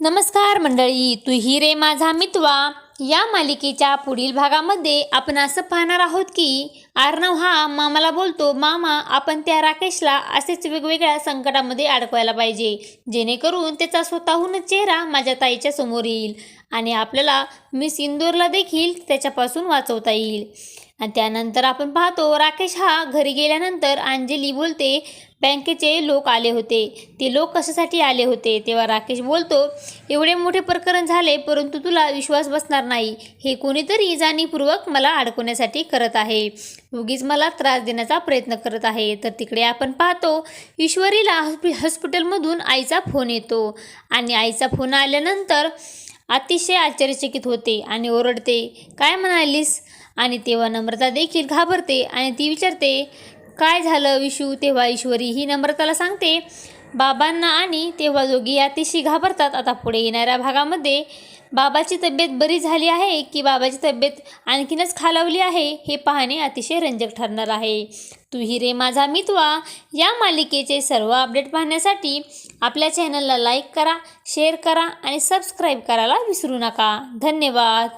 नमस्कार मंडळी तू ही रे माझा मितवा. या मालिकेच्या पुढील भागामध्ये आपण असं पाहणार आहोत की अर्णव हा मामाला बोलतो मामा आपण त्या राकेशला असेच वेगवेगळ्या संकटामध्ये अडकवायला पाहिजे. जेणेकरून त्याचा स्वतःहूनच चेहरा माझ्या ताईच्या समोर येईल आणि आपल्याला मिस इंदोरला देखील त्याच्यापासून वाचवता येईल. आणि त्यानंतर आपण पाहतो राकेश हा घरी गेल्यानंतर अंजली बोलते बँकेचे लोक आले होते. ते लोक कशासाठी आले होते? तेव्हा राकेश बोलतो एवढे मोठे प्रकरण झाले परंतु तुला विश्वास बसणार नाही. हे कोणीतरी जाणीवपूर्वक मला अडकवण्यासाठी करत आहे. उगीच मला त्रास देण्याचा प्रयत्न करत आहे. तर तिकडे आपण पाहतो ईश्वरीला हॉस्पि हॉस्पिटलमधून आईचा फोन येतो आणि आईचा फोन आल्यानंतर अतिशय आश्चर्यचकित होते आणि ओरडते काय म्हणालीस? आणि तेव्हा नम्रता देखील घाबरते आणि ती विचारते काय झालं विशू? तेव्हा ईश्वरी ही नम्रताला सांगते बाबांना आणि तेव्हा दोघी अतिशय घाबरतात. आता पुढे येणाऱ्या भागामध्ये बाबाची तब्येत बरी झाली आहे की बाबाची तब्येत आणखीनच खालावली आहे हे पाहणे अतिशय रंजक ठरणार आहे. तू ही रे माझा मितवा या मालिकेचे सर्व अपडेट पाहण्यासाठी आपल्या चॅनलला लाईक करा शेअर करा आणि सबस्क्राईब करायला विसरू नका. धन्यवाद.